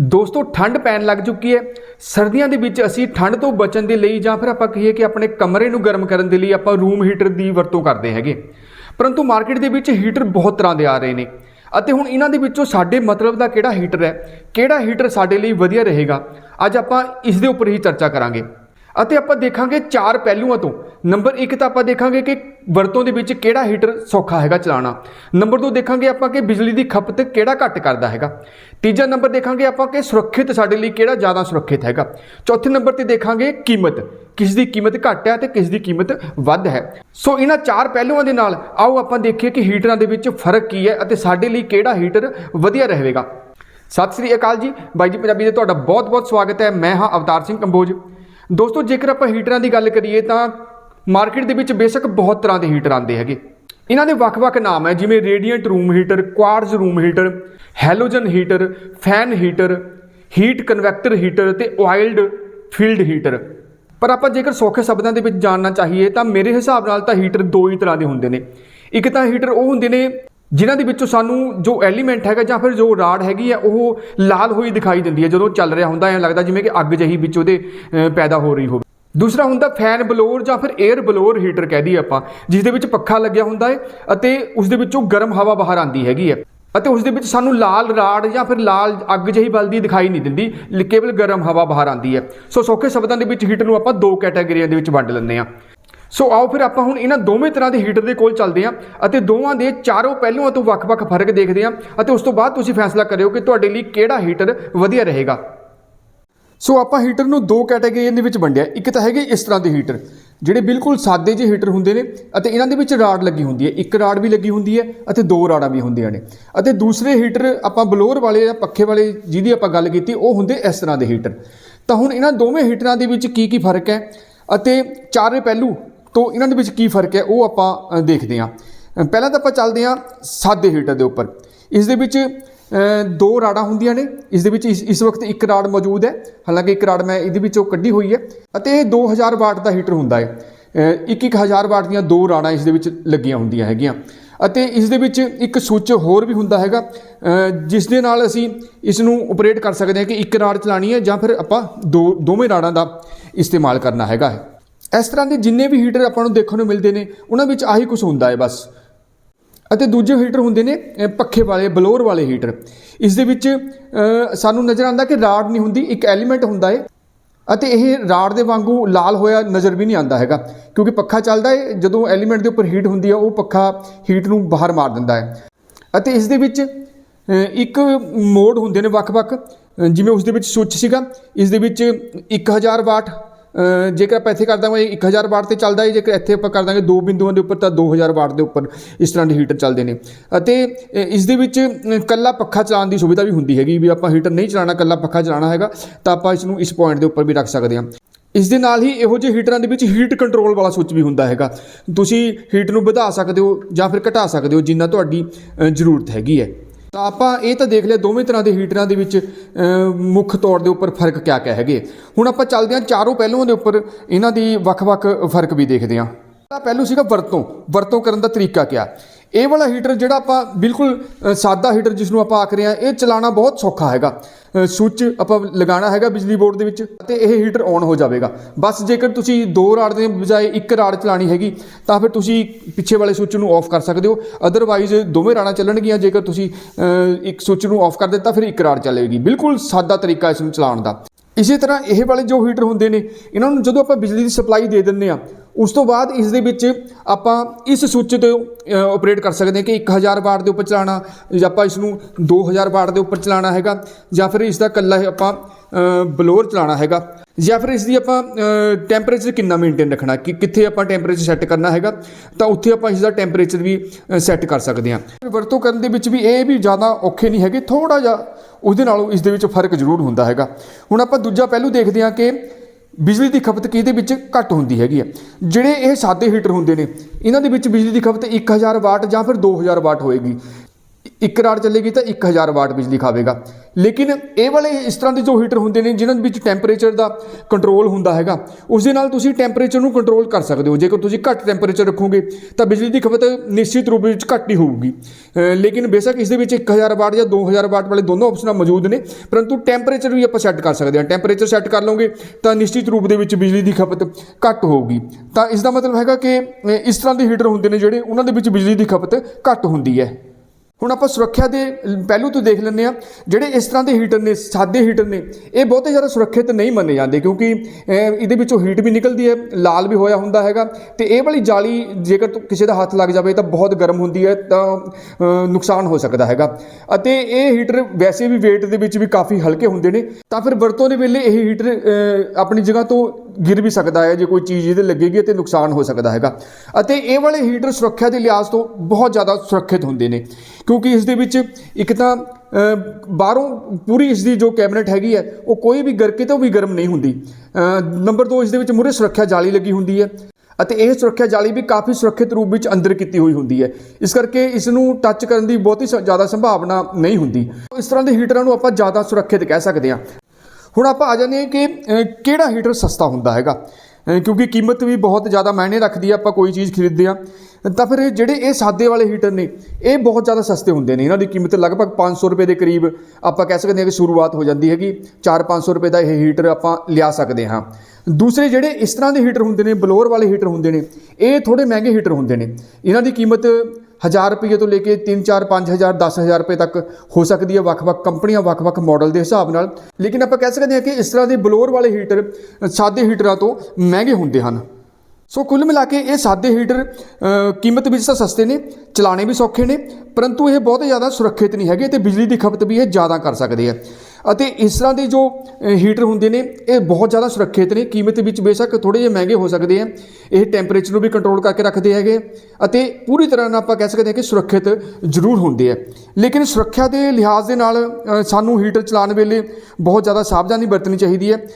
ਦੋਸਤੋ, ਠੰਡ ਪੈਣ ਲੱਗ ਚੁੱਕੀ ਹੈ। ਸਰਦੀਆਂ ਦੇ ਵਿੱਚ ਅਸੀਂ ਠੰਡ ਤੋਂ ਬਚਣ ਦੇ ਲਈ ਜਾਂ ਫਿਰ ਆਪਾਂ ਕਹੀਏ ਕਿ ਆਪਣੇ ਕਮਰੇ ਨੂੰ ਗਰਮ ਕਰਨ ਦੇ ਲਈ ਆਪਾਂ ਰੂਮ ਹੀਟਰ ਦੀ ਵਰਤੋਂ ਕਰਦੇ ਹੈਗੇ। ਪਰੰਤੂ ਮਾਰਕੀਟ ਦੇ ਵਿੱਚ ਹੀਟਰ ਬਹੁਤ ਤਰ੍ਹਾਂ ਦੇ ਆ ਰਹੇ ਨੇ। ਅਤੇ ਹੁਣ ਇਹਨਾਂ ਦੇ ਵਿੱਚੋਂ ਸਾਡੇ ਮਤਲਬ ਦਾ ਕਿਹੜਾ ਹੀਟਰ ਹੈ? ਕਿਹੜਾ ਹੀਟਰ ਸਾਡੇ ਲਈ ਵਧੀਆ ਰਹੇਗਾ? ਅੱਜ ਆਪਾਂ ਇਸ ਦੇ ਉੱਪਰ ਹੀ ਚਰਚਾ ਕਰਾਂਗੇ। ਅਤੇ ਆਪਾਂ ਦੇਖਾਂਗੇ ਚਾਰ ਪਹਿਲੂਆਂ ਤੋਂ। ਨੰਬਰ 1 ਤਾਂ ਆਪਾਂ ਦੇਖਾਂਗੇ ਕਿ ਵਰਤੋਂ ਦੇ ਵਿੱਚ ਕਿਹੜਾ ਹੀਟਰ ਸੌਖਾ ਹੈਗਾ ਚਲਾਉਣਾ। ਨੰਬਰ 2 ਦੇਖਾਂਗੇ ਆਪਾਂ ਕਿ ਬਿਜਲੀ ਦੀ ਖਪਤ ਕਿਹੜਾ ਘੱਟ ਕਰਦਾ ਹੈਗਾ। ਤੀਜਾ ਨੰਬਰ ਦੇਖਾਂਗੇ ਆਪਾਂ ਕਿ ਸੁਰੱਖਿਅਤ ਸਾਡੇ ਲਈ ਕਿਹੜਾ ਜ਼ਿਆਦਾ ਸੁਰੱਖਿਅਤ ਹੈਗਾ। ਚੌਥੇ ਨੰਬਰ ਤੇ ਦੇਖਾਂਗੇ ਕੀਮਤ, ਕਿਸ ਦੀ ਕੀਮਤ ਘੱਟ ਹੈ ਤੇ ਕਿਸ ਦੀ ਕੀਮਤ ਵੱਧ ਹੈ। ਸੋ ਇਹਨਾਂ ਚਾਰ ਪਹਿਲੂਆਂ ਦੇ ਨਾਲ ਆਓ ਆਪਾਂ ਦੇਖੀਏ ਕਿ ਹੀਟਰਾਂ ਦੇ ਵਿੱਚ ਫ਼ਰਕ ਕੀ ਹੈ ਅਤੇ ਸਾਡੇ ਲਈ ਕਿਹੜਾ ਹੀਟਰ ਵਧੀਆ ਰਹੇਗਾ ਸਤਿ ਸ੍ਰੀ ਅਕਾਲ ਜੀ। ਬਾਈ ਜੀ ਪੰਜਾਬੀ ਦੇ ਤੁਹਾਡਾ ਬਹੁਤ-ਬਹੁਤ ਸਵਾਗਤ ਹੈ। ਮੈਂ ਹਾਂ ਅਵਤਾਰ ਸਿੰਘ ਕੰਬੋਜ। ਦੋਸਤੋ, ਜੇਕਰ ਆਪਾਂ ਹੀਟਰਾਂ ਦੀ ਗੱਲ ਕਰੀਏ ਤਾਂ ਮਾਰਕੀਟ ਦੇ ਵਿੱਚ ਬੇਸ਼ੱਕ ਬਹੁਤ ਤਰ੍ਹਾਂ ਦੇ ਹੀਟਰ ਆਉਂਦੇ ਹੈਗੇ। ਇਹਨਾਂ ਦੇ ਵੱਖ-ਵੱਖ ਨਾਮ ਹੈ, ਜਿਵੇਂ radiant room heater quartz room heater, halogen heater, fan heater, heat convector heater ਤੇ ਆਇਲਡ ਫੀਲਡ ਹੀਟਰ। ਪਰ ਆਪਾਂ ਜੇਕਰ ਸੌਖੇ ਸ਼ਬਦਾਂ ਦੇ ਵਿੱਚ ਜਾਣਨਾ ਚਾਹੀਏ ਤਾਂ ਮੇਰੇ ਹਿਸਾਬ ਨਾਲ ਤਾਂ ਹੀਟਰ ਦੋ ਹੀ ਤਰ੍ਹਾਂ ਦੇ ਹੁੰਦੇ ਨੇ। ਇੱਕ ਤਾਂ ਹੀਟਰ ਉਹ ਹੁੰਦੇ ਨੇ ਜਿਨ੍ਹਾਂ ਦੇ ਵਿੱਚੋਂ ਸਾਨੂੰ ਜੋ ਐਲੀਮੈਂਟ ਹੈਗਾ ਜਾਂ ਫਿਰ ਜੋ ਰਾੜ ਹੈਗੀ ਆ, ਉਹ ਲਾਲ ਹੋਈ ਦਿਖਾਈ ਦਿੰਦੀ ਹੈ, ਜਦੋਂ ਚੱਲ ਰਿਹਾ ਹੁੰਦਾ, ਐਂ ਲੱਗਦਾ ਜਿਵੇਂ ਕਿ ਅੱਗ ਜਹੀ ਵਿੱਚ ਉਹਦੇ ਪੈਦਾ ਹੋ ਰਹੀ ਹੋਵੇ। ਦੂਸਰਾ ਹੁੰਦਾ ਫੈਨ ਬਲੋਰ ਜਾਂ ਫਿਰ 에ਅਰ ਬਲੋਰ ਹੀਟਰ ਕਹਿ ਦਈਏ ਆਪਾਂ, ਜਿਸ ਦੇ ਵਿੱਚ ਪੱਖਾ ਲੱਗਿਆ ਹੁੰਦਾ ਹੈ ਅਤੇ ਉਸ ਦੇ ਵਿੱਚੋਂ ਗਰਮ ਹਵਾ ਬਾਹਰ ਆਉਂਦੀ ਹੈਗੀ ਹੈ। ਅਤੇ ਉਸ ਦੇ ਵਿੱਚ ਸਾਨੂੰ ਲਾਲ ਰਾੜ ਜਾਂ ਫਿਰ ਲਾਲ ਅੱਗ ਜਿਹੀ ਬਲਦੀ ਦਿਖਾਈ ਨਹੀਂ ਦਿੰਦੀ ਕੇਵਲ ਗਰਮ ਹਵਾ ਬਾਹਰ ਆਉਂਦੀ ਹੈ। ਸੋ ਸੌਖੇ ਸ਼ਬਦਾਂ ਦੇ ਵਿੱਚ ਹੀਟਰ ਨੂੰ ਆਪਾਂ ਦੋ ਕੈਟਾਗਰੀਆਂ ਦੇ ਵਿੱਚ ਵੰਡ ਲੈਂਦੇ ਹਾਂ। ਸੋ ਆਓ ਫਿਰ ਆਪਾਂ ਹੁਣ ਇਹਨਾਂ ਦੋਵੇਂ ਤਰ੍ਹਾਂ ਦੇ ਹੀਟਰ ਦੇ ਕੋਲ ਚੱਲਦੇ ਹਾਂ ਅਤੇ ਦੋਵਾਂ ਦੇ ਚਾਰੋਂ ਪਹਿਲੂਆਂ ਤੋਂ ਵੱਖ-ਵੱਖ ਫ਼ਰਕ ਦੇਖਦੇ ਹਾਂ ਅਤੇ ਉਸ ਤੋਂ ਬਾਅਦ ਤੁਸੀਂ ਫੈਸਲਾ ਕਰਿਓ ਕਿ ਤੁਹਾਡੇ ਲਈ ਕਿਹੜਾ ਹੀਟਰ ਵਧੀਆ ਰਹੇਗਾ। ਸੋ ਆਪਾਂ ਹੀਟਰ ਨੂੰ ਦੋ ਕੈਟਾਗਰੀਆਂ ਦੇ ਵਿੱਚ ਵੰਡਿਆ। ਇੱਕ ਤਾਂ ਹੈਗੇ ਇਸ ਤਰ੍ਹਾਂ ਦੇ ਹੀਟਰ, ਜਿਹੜੇ ਬਿਲਕੁਲ ਸਾਦੇ ਜਿਹੇ ਹੀਟਰ ਹੁੰਦੇ ਨੇ ਅਤੇ ਇਹਨਾਂ ਦੇ ਵਿੱਚ ਰਾਡ ਲੱਗੀ ਹੁੰਦੀ ਹੈ। ਇੱਕ ਰਾਡ ਵੀ ਲੱਗੀ ਹੁੰਦੀ ਹੈ ਅਤੇ ਦੋ ਰਾੜਾਂ ਵੀ ਹੁੰਦੀਆਂ ਨੇ। ਅਤੇ ਦੂਸਰੇ ਹੀਟਰ ਆਪਾਂ ਬਲੋਰ ਵਾਲੇ ਜਾਂ ਪੱਖੇ ਵਾਲੇ ਜਿਹਦੀ ਆਪਾਂ ਗੱਲ ਕੀਤੀ, ਉਹ ਹੁੰਦੇ ਇਸ ਤਰ੍ਹਾਂ ਦੇ ਹੀਟਰ। ਤਾਂ ਹੁਣ ਇਹਨਾਂ ਦੋਵੇਂ ਹੀਟਰਾਂ ਦੇ ਵਿੱਚ ਕੀ ਕੀ ਫ਼ਰਕ ਹੈ ਅਤੇ ਚਾਰੇ ਪਹਿਲੂ ਤੋਂ ਇਹਨਾਂ ਦੇ ਵਿੱਚ ਕੀ ਫ਼ਰਕ ਹੈ ਉਹ ਆਪਾਂ ਦੇਖਦੇ ਹਾਂ। ਪਹਿਲਾਂ ਤਾਂ ਆਪਾਂ ਚੱਲਦੇ ਹਾਂ ਸਾਦੇ ਹੀਟਰ ਦੇ ਉੱਪਰ। ਇਸ ਦੇ ਵਿੱਚ ਦੋ ਰਾੜਾਂ ਹੁੰਦੀਆਂ ਨੇ। ਇਸ ਦੇ ਵਿੱਚ ਇਸ ਵਕਤ ਇੱਕ ਰਾੜ ਮੌਜੂਦ ਹੈ। ਹਾਲਾਂਕਿ ਇੱਕ ਰਾੜ ਮੈਂ ਇਹਦੇ ਵਿੱਚੋਂ ਕੱਢੀ ਹੋਈ ਹੈ। ਅਤੇ ਇਹ 2000 ਵਾਟ ਦਾ ਹੀਟਰ ਹੁੰਦਾ ਹੈ। ਅ, ਇੱਕ ਇੱਕ ਹਜ਼ਾਰ ਵਾਟ ਦੀਆਂ ਦੋ ਰਾੜਾਂ ਇਸ ਦੇ ਵਿੱਚ ਲੱਗੀਆਂ ਹੁੰਦੀਆਂ ਹੈਗੀਆਂ। ਅਤੇ ਇਸ ਦੇ ਵਿੱਚ ਇੱਕ ਸੁੱਚ ਹੋਰ ਵੀ ਹੁੰਦਾ ਹੈਗਾ ਜਿਸ ਦੇ ਨਾਲ ਅਸੀਂ ਇਸ ਨੂੰ ਆਪਰੇਟ ਕਰ ਸਕਦੇ ਹਾਂ ਕਿ ਇੱਕ ਰਾੜ ਚਲਾਣੀ ਹੈ ਜਾਂ ਫਿਰ ਆਪਾਂ ਦੋ ਦੋਵੇਂ ਰਾੜਾਂ ਦਾ ਇਸਤੇਮਾਲ ਕਰਨਾ ਹੈਗਾ ਹੈ। ਇਸ ਤਰ੍ਹਾਂ ਦੇ ਜਿੰਨੇ ਵੀ ਹੀਟਰ ਆਪਾਂ ਨੂੰ ਦੇਖਣ ਨੂੰ ਮਿਲਦੇ ਨੇ, ਉਹਨਾਂ ਵਿੱਚ ਆਹੀ ਕੁਝ ਹੁੰਦਾ ਹੈ ਬਸ। ਅਤੇ ਦੂਜੇ ਹੀਟਰ ਹੁੰਦੇ ਨੇ ਪੱਖੇ ਵਾਲੇ, ਬਲੋਰ ਵਾਲੇ ਹੀਟਰ ਇਸ ਦੇ ਵਿੱਚ ਸਾਨੂੰ ਨਜ਼ਰ ਆਉਂਦਾ ਕਿ ਰਾਡ ਨਹੀਂ ਹੁੰਦੀ, ਇੱਕ ਐਲੀਮੈਂਟ ਹੁੰਦਾ ਹੈ ਅਤੇ ਇਹ ਰਾਡ ਦੇ ਵਾਂਗੂ ਲਾਲ ਹੋਇਆ ਨਜ਼ਰ ਵੀ ਨਹੀਂ ਆਉਂਦਾ ਹੈਗਾ। ਕਿਉਂਕਿ ਪੱਖਾ ਚੱਲਦਾ ਹੈ ਜਦੋਂ ਐਲੀਮੈਂਟ ਦੇ ਉੱਪਰ ਹੀਟ ਹੁੰਦੀ ਹੈ ਉਹ ਪੱਖਾ ਹੀਟ ਨੂੰ ਬਾਹਰ ਮਾਰ ਦਿੰਦਾ ਹੈ। ਅਤੇ ਇਸ ਦੇ ਵਿੱਚ ਇੱਕ ਮੋਡ ਹੁੰਦੇ ਨੇ ਵੱਖ-ਵੱਖ। ਜਿਵੇਂ ਉਸ ਦੇ ਵਿੱਚ ਸੁੱਚ ਸੀਗਾ, ਇਸ ਦੇ ਵਿੱਚ 1000 ਵਾਟ ਜੇਕਰ ਆਪਾਂ ਇੱਥੇ ਕਰ ਦਾਂਗੇ 1000 ਵਾਟ ਤੇ ਚੱਲਦਾ ਹੈ ਜੇਕਰ ਇੱਥੇ ਆਪਾਂ ਕਰ ਦਾਂਗੇ ਦੋ ਬਿੰਦੂਆਂ ਦੇ ਉੱਪਰ ਤਾਂ 2000 ਵਾਟ ਦੇ ਉੱਪਰ ਇਸ ਤਰ੍ਹਾਂ ਦੇ ਹੀਟਰ ਚੱਲਦੇ ਨੇ। ਅਤੇ ਇਸ ਦੇ ਵਿੱਚ ਅ, ਕੱਲਾ ਪੱਖਾ ਚਲਾਉਣ ਦੀ ਸੁਵਿਧਾ ਵੀ ਹੁੰਦੀ ਹੈਗੀ ਵੀ ਆਪਾਂ ਹੀਟਰ ਨਹੀਂ ਚਲਾਉਣਾ ਕੱਲਾ ਪੱਖਾ ਚਲਾਉਣਾ ਹੈਗਾ ਤਾਂ ਆਪਾਂ ਇਸ ਨੂੰ ਇਸ ਪੁਆਇੰਟ ਦੇ ਉੱਪਰ ਵੀ ਰੱਖ ਸਕਦੇ ਹਾਂ। ਇਸ ਦੇ ਨਾਲ ਹੀ ਇਹੋ ਜਿਹੇ ਹੀਟਰਾਂ ਦੇ ਵਿੱਚ ਹੀਟ ਕੰਟਰੋਲ ਵਾਲਾ ਸੁੱਚ ਵੀ ਹੁੰਦਾ ਹੈਗਾ। ਤੁਸੀਂ ਹੀਟ ਨੂੰ ਵਧਾ ਸਕਦੇ ਹੋ ਜਾਂ ਫਿਰ ਘਟਾ ਸਕਦੇ ਹੋ ਜਿੰਨਾ ਤੁਹਾਡੀ ਜ਼ਰੂਰਤ ਹੈਗੀ ਹੈ। ਤਾਂ ਆਪਾਂ ਇਹ ਤਾਂ ਦੇਖ ਲਿਆ ਦੋਵੇਂ ਤਰ੍ਹਾਂ ਦੇ ਹੀਟਰਾਂ ਦੇ ਵਿੱਚ ਮੁੱਖ ਤੌਰ ਦੇ ਉੱਪਰ ਫ਼ਰਕ ਕਿਆ ਕਿਆ ਹੈਗੇ। ਹੁਣ ਆਪਾਂ ਚੱਲਦੇ ਹਾਂ ਚਾਰੋਂ ਪਹਿਲੂਆਂ ਦੇ ਉੱਪਰ, ਇਹਨਾਂ ਦੀ ਵੱਖ-ਵੱਖ ਫ਼ਰਕ ਵੀ ਦੇਖਦੇ ਹਾਂ। ਪਹਿਲਾ ਪਹਿਲੂ ਸੀਗਾ ਵਰਤੋਂ। ਵਰਤੋਂ ਕਰਨ ਦਾ ਤਰੀਕਾ ਕਿਆ? ਇਹ ਵਾਲਾ ਹੀਟਰ ਜਿਹੜਾ ਆਪਾਂ ਬਿਲਕੁਲ ਸਾਦਾ ਹੀਟਰ ਜਿਸ ਨੂੰ ਆਪਾਂ ਆਖ ਰਹੇ ਹਾਂ, ਇਹ ਚਲਾਉਣਾ ਬਹੁਤ ਸੌਖਾ ਹੈਗਾ। ਸੁੱਚ ਆਪਾਂ ਲਗਾਉਣਾ ਹੈਗਾ ਬਿਜਲੀ ਬੋਰਡ ਦੇ ਵਿੱਚ ਤੇ ਇਹ ਹੀਟਰ ਔਨ ਹੋ ਜਾਵੇਗਾ। ਬਸ ਜੇਕਰ ਤੁਸੀਂ ਦੋ ਰਾੜ ਦੇ ਬਜਾਏ ਇੱਕ ਰਾੜ ਚਲਾਣੀ ਹੈਗੀ, ਤਾਂ ਫਿਰ ਤੁਸੀਂ ਪਿੱਛੇ ਵਾਲੇ ਸੁੱਚ ਨੂੰ ਆਫ ਕਰ ਸਕਦੇ ਹੋ। ਅਦਰਵਾਈਜ਼ ਦੋਵੇਂ ਰਾੜਾਂ ਚੱਲਣਗੀਆਂ, ਜੇਕਰ ਤੁਸੀਂ ਇੱਕ ਸੁੱਚ ਨੂੰ ਆਫ ਕਰ ਦਿੱਤਾ, ਫਿਰ ਇੱਕ ਰਾੜ ਚੱਲੇਗੀ। ਬਿਲਕੁਲ ਸਾਦਾ ਤਰੀਕਾ ਇਸ ਨੂੰ ਚਲਾਉਣ ਦਾ। ਇਸੇ ਤਰ੍ਹਾਂ ਇਹ ਵਾਲੇ ਜੋ ਹੀਟਰ ਹੁੰਦੇ ਨੇ, ਇਹਨਾਂ ਨੂੰ ਜਦੋਂ ਆਪਾਂ ਬਿਜਲੀ ਦੀ ਸਪਲਾਈ ਦੇ ਦਿੰਦੇ ਆ ਉਸ ਤੋਂ ਬਾਅਦ ਇਸ ਦੇ ਵਿੱਚ ਆਪਾਂ ਇਸ ਸੁੱਚ ਤੋਂ ਆਪਰੇਟ ਕਰ ਸਕਦੇ ਹਾਂ ਕਿ 1000 ਵਾਟ ਦੇ ਉੱਪਰ ਚਲਾਉਣਾ, ਜਾਂ ਆਪਾਂ ਇਸ ਨੂੰ 2000 ਵਾਟ ਦੇ ਉੱਪਰ ਚਲਾਉਣਾ ਹੈਗਾ, ਜਾਂ ਫਿਰ ਇਸ ਦਾ ਕੱਲਾ ਆਪਾਂ ਬਲੋਰ ਚਲਾਉਣਾ ਹੈਗਾ, ਜਾਂ ਫਿਰ ਇਸ ਦੀ ਆਪਾਂ ਟੈਂਪਰੇਚਰ ਕਿੰਨਾ ਮੇਨਟੇਨ ਰੱਖਣਾ, ਕਿ ਕਿੱਥੇ ਆਪਾਂ ਟੈਂਪਰੇਚਰ ਸੈੱਟ ਕਰਨਾ ਹੈਗਾ, ਤਾਂ ਉੱਥੇ ਆਪਾਂ ਇਸ ਦਾ ਟੈਂਪਰੇਚਰ ਵੀ ਸੈੱਟ ਕਰ ਸਕਦੇ ਹਾਂ। ਵਰਤੋਂ ਕਰਨ ਦੇ ਵਿੱਚ ਵੀ ਇਹ ਵੀ ਜ਼ਿਆਦਾ ਔਖੇ ਨਹੀਂ ਹੈਗੇ ਥੋੜਾ ਜਿਹਾ, ਉਹਦੇ ਨਾਲੋਂ ਇਸ ਦੇ ਵਿੱਚ ਫ਼ਰਕ ਜ਼ਰੂਰ ਹੁੰਦਾ ਹੈਗਾ। ਹੁਣ ਆਪਾਂ ਦੂਜਾ ਪਹਿਲੂ ਦੇਖਦੇ ਹਾਂ ਕਿ ਬਿਜਲੀ ਦੀ ਖਪਤ ਕਿਹਦੇ ਵਿੱਚ ਘੱਟ ਹੁੰਦੀ ਹੈਗੀ ਹੈ ਜਿਹੜੇ ਇਹ ਸਾਦੇ ਹੀਟਰ ਹੁੰਦੇ ਨੇ, ਇਹਨਾਂ ਦੇ ਵਿੱਚ ਬਿਜਲੀ ਦੀ ਖਪਤ 1000 ਵਾਟ ਜਾਂ ਫਿਰ 2000 ਵਾਟ ਹੋਏਗੀ। ਇੱਕ ਰਾਡ ਚੱਲੇਗੀ ਤਾਂ 1000 ਵਾਟ ਬਿਜਲੀ ਖਾਵੇਗਾ। ਲੇਕਿਨ ਇਹ ਵਾਲੇ ਇਸ ਤਰ੍ਹਾਂ ਦੇ ਜੋ ਹੀਟਰ ਹੁੰਦੇ ਨੇ, ਜਿਨ੍ਹਾਂ ਦੇ ਵਿੱਚ ਟੈਂਪਰੇਚਰ ਦਾ ਕੰਟਰੋਲ ਹੁੰਦਾ ਹੈਗਾ ਉਸ ਦੇ ਨਾਲ ਤੁਸੀਂ ਟੈਂਪਰੇਚਰ ਨੂੰ ਕੰਟਰੋਲ ਕਰ ਸਕਦੇ ਹੋ। ਜੇਕਰ ਤੁਸੀਂ ਘੱਟ ਟੈਂਪਰੇਚਰ ਰੱਖੋਗੇ, ਤਾਂ ਬਿਜਲੀ ਦੀ ਖਪਤ ਨਿਸ਼ਚਿਤ ਰੂਪ ਵਿੱਚ ਘੱਟ ਹੀ ਹੋਊਗੀ। ਲੇਕਿਨ ਬੇਸ਼ੱਕ ਇਸ ਦੇ ਵਿੱਚ 1000 ਵਾਟ ਜਾਂ 2000 ਵਾਟ ਵਾਲੇ ਦੋਨੋਂ ਆਪਸ਼ਨਾਂ ਮੌਜੂਦ ਨੇ, ਪਰੰਤੂ ਟੈਂਪਰੇਚਰ ਵੀ ਆਪਾਂ ਸੈੱਟ ਕਰ ਸਕਦੇ ਹਾਂ। ਟੈਂਪਰੇਚਰ ਸੈੱਟ ਕਰ ਲਓਗੇ, ਤਾਂ ਨਿਸ਼ਚਿਤ ਰੂਪ ਦੇ ਵਿੱਚ ਬਿਜਲੀ ਦੀ ਖਪਤ ਘੱਟ ਹੋਊਗੀ। ਤਾਂ ਇਸ ਦਾ ਮਤਲਬ ਹੈਗਾ ਕਿ ਇਸ ਤਰ੍ਹਾਂ ਦੇ ਹੀਟਰ ਹੁੰਦੇ ਨੇ ਜਿਹੜੇ, ਉਹਨਾਂ ਦੇ ਵਿੱਚ ਬਿਜਲੀ ਦੀ ਖਪਤ ਘੱਟ ਹੁੰਦੀ ਹੈ। ਹੁਣ ਆਪਾਂ ਸੁਰੱਖਿਆ ਦੇ ਪਹਿਲੂ ਤੋਂ ਦੇਖ ਲੈਂਦੇ ਆ ਜਿਹੜੇ ਇਸ ਤਰ੍ਹਾਂ ਦੇ ਹੀਟਰ ਨੇ, ਸਾਦੇ ਹੀਟਰ ਨੇ, ਇਹ ਬਹੁਤੇ ਜ਼ਿਆਦਾ ਸੁਰੱਖਿਅਤ ਨਹੀਂ ਮੰਨੇ ਜਾਂਦੇ ਕਿਉਂਕਿ ਇਹਦੇ ਵਿੱਚੋਂ ਹੀਟ ਵੀ ਨਿਕਲਦੀ ਹੈ, ਲਾਲ ਵੀ ਹੋਇਆ ਹੁੰਦਾ ਹੈਗਾ ਤੇ ਇਹ ਵਾਲੀ ਜਾਲੀ ਜੇਕਰ ਕਿਸੇ ਦਾ ਹੱਥ ਲੱਗ ਜਾਵੇ ਤਾਂ ਬਹੁਤ ਗਰਮ ਹੁੰਦੀ ਹੈ ਤਾਂ ਨੁਕਸਾਨ ਹੋ ਸਕਦਾ ਹੈਗਾ। ਅਤੇ ਇਹ ਹੀਟਰ ਵੈਸੇ ਵੀ weight ਦੇ ਵਿੱਚ ਵੀ ਕਾਫੀ ਹਲਕੇ ਹੁੰਦੇ ਨੇ, ਤਾਂ ਫਿਰ ਵਰਤੋਂ ਦੇ ਵੇਲੇ ਇਹ ਹੀਟਰ ਆਪਣੀ ਜਗ੍ਹਾ ਤੋਂ ਗਿਰ ਵੀ ਸਕਦਾ ਹੈ, ਜੇ ਕੋਈ ਚੀਜ਼ ਇਹਦੇ ਲੱਗੇਗੀ ਤੇ ਨੁਕਸਾਨ ਹੋ ਸਕਦਾ ਹੈਗਾ। ਅਤੇ ਇਹ ਵਾਲੇ ਹੀਟਰ ਸੁਰੱਖਿਆ ਦੇ ਲਿਹਾਜ਼ ਤੋਂ ਬਹੁਤ ਜ਼ਿਆਦਾ ਸੁਰੱਖਿਅਤ ਹੁੰਦੇ ਨੇ। ਕਿਉਂਕਿ ਇਸ ਦੇ ਵਿੱਚ ਇੱਕ ਤਾਂ ਬਾਹਰੋਂ ਪੂਰੀ ਇਸ ਦੀ ਜੋ ਕੈਬਨਿਟ ਹੈਗੀ ਹੈ, ਉਹ ਕੋਈ ਵੀ ਗਰਕੇ ਤੋਂ ਵੀ ਗਰਮ ਨਹੀਂ ਹੁੰਦੀ। ਨੰਬਰ 2 ਇਸ ਦੇ ਵਿੱਚ ਮੂਰੇ ਸੁਰੱਖਿਆ ਜਾਲੀ ਲੱਗੀ ਹੁੰਦੀ ਹੈ ਅਤੇ ਇਹ ਸੁਰੱਖਿਆ ਜਾਲੀ ਵੀ ਕਾਫੀ ਸੁਰੱਖਿਅਤ ਰੂਪ ਵਿੱਚ ਅੰਦਰ ਕੀਤੀ ਹੋਈ ਹੁੰਦੀ ਹੈ। ਇਸ ਕਰਕੇ ਇਸ ਨੂੰ ਟੱਚ ਕਰਨ ਦੀ ਬਹੁਤੀ ਸ- ਜ਼ਿਆਦਾ ਸੰਭਾਵਨਾ ਨਹੀਂ ਹੁੰਦੀ। ਇਸ ਤਰ੍ਹਾਂ ਦੇ ਹੀਟਰਾਂ ਨੂੰ ਆਪਾਂ ਜ਼ਿਆਦਾ ਸੁਰੱਖਿਅਤ ਕਹਿ ਸਕਦੇ ਹਾਂ। ਹੁਣ ਆਪਾਂ ਆ ਜਾਂਦੇ ਹਾਂ ਕਿ ਕਿਹੜਾ ਹੀਟਰ ਸਸਤਾ ਹੁੰਦਾ ਹੈਗਾ? ਕਿਉਂਕਿ ਕੀਮਤ ਵੀ ਬਹੁਤ ਜ਼ਿਆਦਾ ਮਾਇਨੇ ਰੱਖਦੀ ਹੈ ਆਪਾਂ ਕੋਈ ਚੀਜ਼ ਖਰੀਦਦੇ ਹਾਂ ਤਾਂ ਫਿਰ ਜਿਹੜੇ ਇਹ ਸਾਦੇ ਵਾਲੇ ਹੀਟਰ ਨੇ, ਇਹ ਬਹੁਤ ਜ਼ਿਆਦਾ ਸਸਤੇ ਹੁੰਦੇ ਨੇ। ਇਹਨਾਂ ਦੀ ਕੀਮਤ ਲਗਭਗ 500 ਰੁਪਏ ਦੇ ਕਰੀਬ ਆਪਾਂ ਕਹਿ ਸਕਦੇ ਹਾਂ ਕਿ ਸ਼ੁਰੂਆਤ ਹੋ ਜਾਂਦੀ ਹੈਗੀ। 4-500 ਰੁਪਏ ਦਾ ਇਹ ਹੀਟਰ ਆਪਾਂ ਲਿਆ ਸਕਦੇ ਹਾਂ। ਦੂਸਰੇ ਜਿਹੜੇ ਇਸ ਤਰ੍ਹਾਂ ਦੇ ਹੀਟਰ ਹੁੰਦੇ ਨੇ, ਬਲੋਰ ਵਾਲੇ ਹੀਟਰ ਹੁੰਦੇ ਨੇ, ਇਹ ਥੋੜੇ ਮਹਿੰਗੇ ਹੀਟਰ ਹੁੰਦੇ ਨੇ। ਇਹਨਾਂ ਦੀ ਕੀਮਤ 1000 ਰੁਪਏ ਤੋਂ ਲੈ ਕੇ 3 4 5000 10000 ਰੁਪਏ ਤੱਕ ਹੋ ਸਕਦੀ ਹੈ ਵੱਖ-ਵੱਖ ਕੰਪਨੀਆਂ, ਵੱਖ-ਵੱਖ ਮਾਡਲ ਦੇ ਹਿਸਾਬ ਨਾਲ। ਲੇਕਿਨ ਆਪਾਂ ਕਹਿ ਸਕਦੇ ਹਾਂ ਕਿ ਇਸ ਤਰ੍ਹਾਂ ਦੇ ਬਲੋਰ ਵਾਲੇ ਹੀਟਰ ਸਾਦੇ ਹੀਟਰਾਂ ਤੋਂ ਮਹਿੰਗੇ ਹੁੰਦੇ ਹਨ। ਸੋ ਕੁੱਲ ਮਿਲਾ ਕੇ ਇਹ ਸਾਦੇ ਹੀਟਰ ਕੀਮਤ ਵਿੱਚ ਤਾਂ ਸਸਤੇ ਨੇ, ਚਲਾਣੇ ਵੀ ਸੌਖੇ ਨੇ, ਪਰੰਤੂ ਇਹ ਬਹੁਤ ਜ਼ਿਆਦਾ ਸੁਰੱਖਿਅਤ ਨਹੀਂ ਹੈਗੇ ਤੇ ਬਿਜਲੀ ਦੀ ਖਪਤ ਵੀ ਇਹ ਜ਼ਿਆਦਾ ਕਰ ਸਕਦੇ ਆ ਅਤੇ ਇਸ ਤਰ੍ਹਾਂ ਦੇ ਜੋ ਹੀਟਰ ਹੁੰਦੇ ਨੇ, ਇਹ ਬਹੁਤ ਜ਼ਿਆਦਾ ਸੁਰੱਖਿਅਤ ਨੇ। ਕੀਮਤ ਵਿੱਚ ਬੇਸ਼ੱਕ ਥੋੜੇ ਜਿਹੇ ਮਹਿੰਗੇ ਹੋ ਸਕਦੇ ਆ। ਇਹ ਟੈਂਪਰੇਚਰ ਨੂੰ ਵੀ ਕੰਟਰੋਲ ਕਰਕੇ ਰੱਖਦੇ ਹੈਗੇ ਅਤੇ ਪੂਰੀ ਤਰ੍ਹਾਂ ਨਾਲ ਆਪਾਂ ਕਹਿ ਸਕਦੇ ਹਾਂ ਕਿ ਸੁਰੱਖਿਅਤ ਜ਼ਰੂਰ ਹੁੰਦੇ ਆ। ਲੇਕਿਨ ਸੁਰੱਖਿਆ ਦੇ ਲਿਹਾਜ਼ ਦੇ ਨਾਲ ਸਾਨੂੰ ਹੀਟਰ ਚਲਾਉਣ ਵੇਲੇ ਬਹੁਤ ਜ਼ਿਆਦਾ ਸਾਵਧਾਨੀ ਵਰਤਣੀ ਚਾਹੀਦੀ ਹੈ।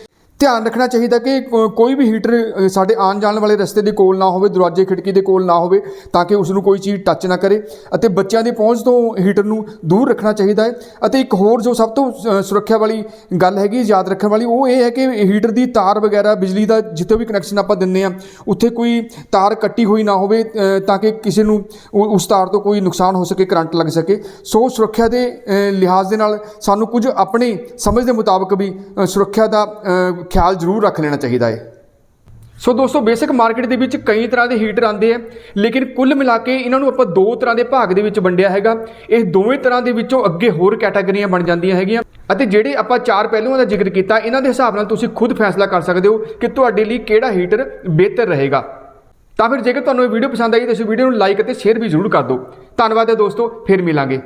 ਧਿਆਨ ਰੱਖਣਾ ਚਾਹੀਦਾ ਕਿ ਕੋਈ ਵੀ ਹੀਟਰ ਸਾਡੇ ਆਉਣ ਜਾਣ ਵਾਲੇ ਰਸਤੇ ਦੇ ਕੋਲ ਨਾ ਹੋਵੇ ਦਰਵਾਜ਼ੇ ਖਿੜਕੀ ਦੇ ਕੋਲ ਨਾ ਹੋਵੇ ਤਾਂ ਕਿ ਉਸ ਨੂੰ ਕੋਈ ਚੀਜ਼ ਟੱਚ ਨਾ ਕਰੇ ਅਤੇ ਬੱਚਿਆਂ ਦੀ ਪਹੁੰਚ ਤੋਂ ਹੀਟਰ ਨੂੰ ਦੂਰ ਰੱਖਣਾ ਚਾਹੀਦਾ ਹੈ। ਅਤੇ ਇੱਕ ਹੋਰ ਜੋ ਸਭ ਤੋਂ ਅ, ਸੁਰੱਖਿਆ ਵਾਲੀ ਗੱਲ ਹੈਗੀ ਯਾਦ ਰੱਖਣ ਵਾਲੀ ਉਹ ਇਹ ਹੈ ਕਿ ਹੀਟਰ ਦੀ ਤਾਰ ਵਗੈਰਾ ਬਿਜਲੀ ਦਾ ਜਿੱਥੇ ਵੀ ਕਨੈਕਸ਼ਨ ਆਪਾਂ ਦਿੰਦੇ ਆ ਉੱਥੇ ਕੋਈ ਤਾਰ ਕੱਟੀ ਹੋਈ ਨਾ ਹੋਵੇ ਤਾਂ ਕਿ ਕਿਸੇ ਨੂੰ ਉਸ ਤਾਰ ਤੋਂ ਕੋਈ ਨੁਕਸਾਨ ਹੋ ਸਕੇ ਕਰੰਟ ਲੱਗ ਸਕੇ। ਸੋ ਸੁਰੱਖਿਆ ਦੇ ਲਿਹਾਜ਼ ਦੇ ਨਾਲ ਸਾਨੂੰ ਕੁਝ ਆਪਣੇ ਸਮਝ ਦੇ ਮੁਤਾਬਕ ਵੀ ਸੁਰੱਖਿਆ ਦਾ ਖਿਆਲ ਜ਼ਰੂਰ ਰੱਖ ਲੈਣਾ ਚਾਹੀਦਾ ਹੈ ਸੋ ਦੋਸਤੋ, ਬੇਸਿਕ ਮਾਰਕੀਟ ਦੇ ਵਿੱਚ ਕਈ ਤਰ੍ਹਾਂ ਦੇ ਹੀਟਰ ਆਉਂਦੇ ਆ, ਲੇਕਿਨ ਕੁੱਲ ਮਿਲਾ ਕੇ ਇਹਨਾਂ ਨੂੰ ਆਪਾਂ ਦੋ ਤਰ੍ਹਾਂ ਦੇ ਭਾਗ ਦੇ ਵਿੱਚ ਵੰਡਿਆ ਹੈਗਾ। ਇਹ ਦੋਵੇਂ ਤਰ੍ਹਾਂ ਦੇ ਵਿੱਚੋਂ ਅੱਗੇ ਹੋਰ ਕੈਟਾਗਰੀਆਂ ਬਣ ਜਾਂਦੀਆਂ ਹੈਗੀਆਂ ਅਤੇ ਜਿਹੜੇ ਆਪਾਂ ਚਾਰ ਪਹਿਲੂਆਂ ਦਾ ਜ਼ਿਕਰ ਕੀਤਾ, ਇਹਨਾਂ ਦੇ ਹਿਸਾਬ ਨਾਲ ਤੁਸੀਂ ਖੁਦ ਫੈਸਲਾ ਕਰ ਸਕਦੇ ਹੋ ਕਿ ਤੁਹਾਡੇ ਲਈ ਕਿਹੜਾ ਹੀਟਰ ਬਿਹਤਰ ਰਹੇਗਾ। ਤਾਂ ਫਿਰ ਜੇਕਰ ਤੁਹਾਨੂੰ ਇਹ ਵੀਡੀਓ ਪਸੰਦ ਆਈ, ਤਾਂ ਇਸ ਵੀਡੀਓ ਨੂੰ ਲਾਈਕ ਅਤੇ ਸ਼ੇਅਰ ਵੀ ਜ਼ਰੂਰ ਕਰ ਦਿਓ। ਧੰਨਵਾਦ ਹੈ ਦੋਸਤੋ, ਫਿਰ ਮਿਲਾਂਗੇ।